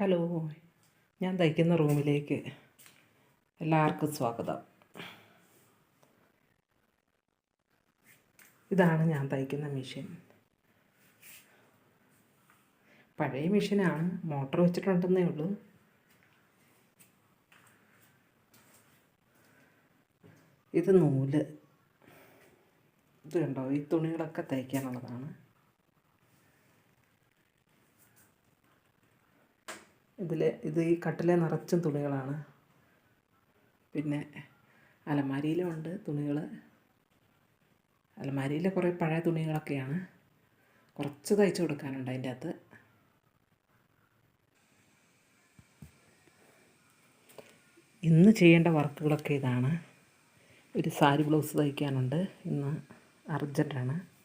Hello ഞാൻ തയ്ക്കുന്ന റൂമിലേക്ക് എല്ലാവർക്കും സ്വാഗതം. ഇതാണ് ഞാൻ തയ്ക്കുന്ന മെഷീൻ. പഴയ മെഷീനാണ് മോട്ടോർ വെച്ചിട്ടുണ്ടെന്നേ ഉള്ളൂ. ഇത് നൂൽ. ഇത് കണ്ടോ ഈ തുണികളൊക്കെ തയ്ക്കാനുള്ളതാണ്. ഇതിൽ ഇത് ഈ കട്ടിലെ നിറച്ചും തുണികളാണ്. പിന്നെ അലമാരിയിലും ഉണ്ട് തുണികൾ അലമാരിയിലെ കുറേ പഴയ തുണികളൊക്കെയാണ്. കുറച്ച് തയ്ച്ചു കൊടുക്കാനുണ്ട് അതിന്റെ അകത്ത് ഇന്ന് ചെയ്യേണ്ട വർക്കുകളൊക്കെ ഇതാണ്. ഒരു സാരി ബ്ലൗസ് തയ്ക്കാനുണ്ട്. ഇന്ന് അർജന്റാണ്